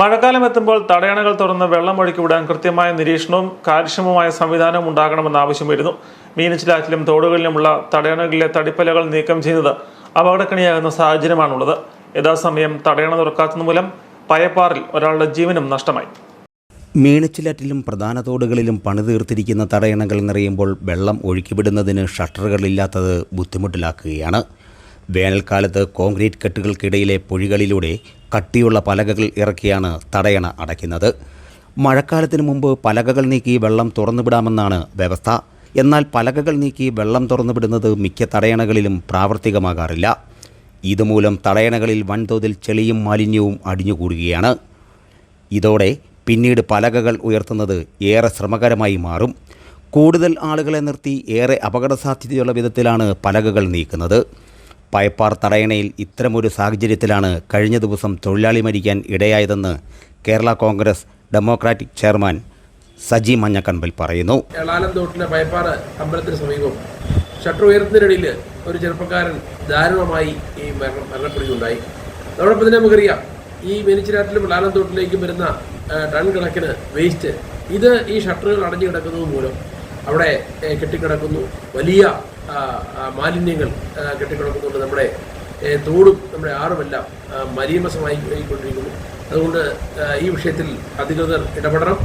മഴക്കാലം എത്തുമ്പോൾ തടയണകൾ തുറന്ന് വെള്ളം ഒഴുക്കി വിടാൻ കൃത്യമായ നിരീക്ഷണവും കാര്യക്ഷമമായ സംവിധാനവും ഉണ്ടാകണമെന്ന ആവശ്യമായിരുന്നു. മീനച്ചിലാറ്റിലും തോടുകളിലുമുള്ള തടയണകളിലെ തടിപ്പലകൾ നീക്കം ചെയ്യുന്നത് അപകടക്കണിയാകുന്ന സാഹചര്യമാണുള്ളത്. യഥാസമയം തടയണ തുറക്കാത്തത് മൂലം പയപ്പാറിൽ ഒരാളുടെ ജീവനും നഷ്ടമായി. മീനച്ചിലാറ്റിലും പ്രധാന തോടുകളിലും പണിതീർത്തിരിക്കുന്ന തടയണകൾ നിറയുമ്പോൾ വെള്ളം ഒഴുക്കിവിടുന്നതിന് ഷട്ടറുകളില്ലാത്തത് ബുദ്ധിമുട്ടിലാക്കുകയാണ്. വേനൽക്കാലത്ത് കോൺക്രീറ്റ് കെട്ടുകൾക്കിടയിലെ പൊഴികളിലൂടെ കട്ടിയുള്ള പലകകൾ ഇറക്കിയാണ് തടയണ അടയ്ക്കുന്നത്. മഴക്കാലത്തിന് മുമ്പ് പലകകൾ നീക്കി വെള്ളം തുറന്നുവിടാമെന്നാണ് വ്യവസ്ഥ. എന്നാൽ പലകകൾ നീക്കി വെള്ളം തുറന്നുവിടുന്നത് മിക്ക തടയണകളിലും പ്രാവർത്തികമാകാറില്ല. ഇതുമൂലം തടയണകളിൽ വൻതോതിൽ ചെളിയും മാലിന്യവും അടിഞ്ഞുകൂടുകയാണ്. ഇതോടെ പിന്നീട് പലകകൾ ഉയർത്തുന്നത് ഏറെ ശ്രമകരമായി മാറും. കൂടുതൽ ആളുകളെ നിർത്തി ഏറെ അപകടസാധ്യതയുള്ള വിധത്തിലാണ് പലകകൾ നീക്കുന്നത്. പയപ്പാർ തടയണയിൽ ഇത്തരമൊരു സാഹചര്യത്തിലാണ് കഴിഞ്ഞ ദിവസം തൊഴിലാളി മരിക്കാൻ ഇടയായതെന്ന് Kerala Congress Democratic chairman Saji മഞ്ഞക്കൻപൽ പറയുന്നു. എളാലന്തോട്ടിലെ പയപ്പാറ അമ്പലത്തിന് സമീപം ഷട്ടർ ഉയർത്തുന്നതിനിടയിൽ ഒരു ചെറുപ്പക്കാരൻ ദാരുണമായി ഈ മരണം മരണപ്പെടുകയുണ്ടായി. അതോടൊപ്പം തന്നെ നമുക്കറിയാം ഈ മെനിച്ചിരാറ്റിലും എളാലന്തോട്ടിലേക്കും വരുന്ന ടൺ കണക്കിന് വേസ്റ്റ് ഇത് ഈ ഷട്ടറുകൾ അടഞ്ഞു കിടക്കുന്നത് മൂലം അവിടെ കെട്ടിക്കിടക്കുന്നു. വലിയ മാലിന്യങ്ങൾ കെട്ടിക്കിടക്കുന്നുണ്ട് നമ്മുടെ തോടും നമ്മുടെ ആറുമെല്ലാം മലീമസമായി കൊണ്ടിരിക്കുന്നു അതുകൊണ്ട് ഈ വിഷയത്തിൽ അധികൃതർ ഇടപെടണം.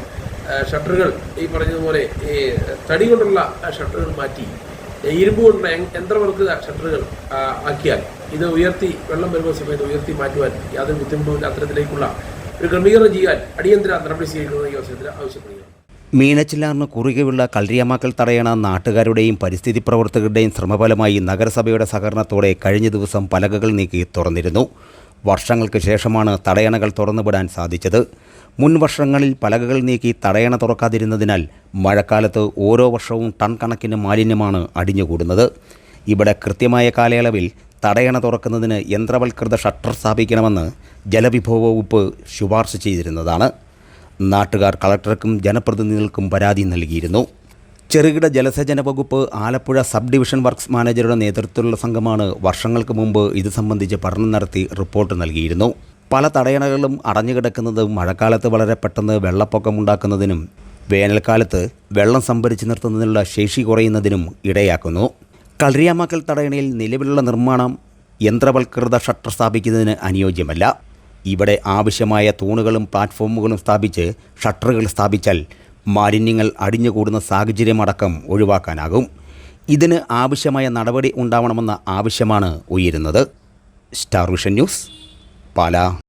ഷട്ടറുകൾ ഈ പറഞ്ഞതുപോലെ ഈ തടി കൊണ്ടുള്ള ഷട്ടറുകൾ മാറ്റി ഇരുമ്പ് കൊണ്ടുള്ള യന്ത്രവർക്ക് ഷട്ടറുകൾ ആക്കിയാൽ ഇത് ഉയർത്തി വെള്ളം വരുന്ന സമയത്ത് ഉയർത്തി മാറ്റുവാൻ യാതൊരു ബുദ്ധിമുട്ടുമില്ല അത്തരത്തിലേക്കുള്ള ഒരു ക്രമീകരണം ചെയ്യാൻ അടിയന്തര നടപടി സ്വീകരിക്കുന്ന ഈ അവസരത്തിൽ ആവശ്യപ്പെടുകയാണ്. മീനച്ചിലാറിന് കുറുകെയുള്ള കല്രിയാമാക്കൽ തടയണ നാട്ടുകാരുടെയും പരിസ്ഥിതി പ്രവർത്തകരുടെയും ശ്രമഫലമായി നഗരസഭയുടെ സഹകരണത്തോടെ കഴിഞ്ഞ ദിവസം പലകകൾ നീക്കി തുറന്നിരുന്നു. വർഷങ്ങൾക്ക് ശേഷമാണ് തടയണകൾ തുറന്നുവിടാൻ സാധിച്ചത്. മുൻ വർഷങ്ങളിൽ പലകകൾ നീക്കി തടയണ തുറക്കാതിരുന്നതിനാൽ മഴക്കാലത്ത് ഓരോ വർഷവും ടൺ കണക്കിന് മാലിന്യമാണ് അടിഞ്ഞുകൂടുന്നത്. ഇവിടെ കൃത്യമായ കാലയളവിൽ തടയണ തുറക്കുന്നതിന് യന്ത്രവൽകൃത ഷട്ടർ സ്ഥാപിക്കണമെന്ന് ജലവിഭവ വകുപ്പ് ശുപാർശ ചെയ്തിരുന്നതാണ്. നാട്ടുകാർ കളക്ടർക്കും ജനപ്രതിനിധികൾക്കും പരാതി നൽകിയിരുന്നു. ചെറുകിട ജലസേചന വകുപ്പ് ആലപ്പുഴ സബ് ഡിവിഷൻ വർക്ക്സ് മാനേജറുടെ നേതൃത്വത്തിലുള്ള സംഘമാണ് വർഷങ്ങൾക്ക് മുമ്പ് ഇത് സംബന്ധിച്ച് പഠനം നടത്തി റിപ്പോർട്ട് നൽകിയിരുന്നു. പല തടയണകളും അടഞ്ഞുകിടക്കുന്നത് മഴക്കാലത്ത് വളരെ പെട്ടെന്ന് വെള്ളപ്പൊക്കമുണ്ടാക്കുന്നതിനും വേനൽക്കാലത്ത് വെള്ളം സംഭരിച്ചു നിർത്തുന്നതിനുള്ള ശേഷി കുറയുന്നതിനും ഇടയാക്കുന്നു. കളരിയാമാക്കൽ തടയണയിൽ നിലവിലുള്ള നിർമ്മാണം യന്ത്രവൽകൃത ഷട്ടർ സ്ഥാപിക്കുന്നതിന് അനുയോജ്യമല്ല. ഇവിടെ ആവശ്യമായ തൂണുകളും പ്ലാറ്റ്ഫോമുകളും സ്ഥാപിച്ച് ഷട്ടറുകൾ സ്ഥാപിച്ചാൽ മാലിന്യങ്ങൾ അടിഞ്ഞുകൂടുന്ന സാഹചര്യമടക്കം ഒഴിവാക്കാനാകും. ഇതിന് ആവശ്യമായ നടപടി ഉണ്ടാവണമെന്ന ആവശ്യമാണ് ഉയരുന്നത്. Star Vision news Pala.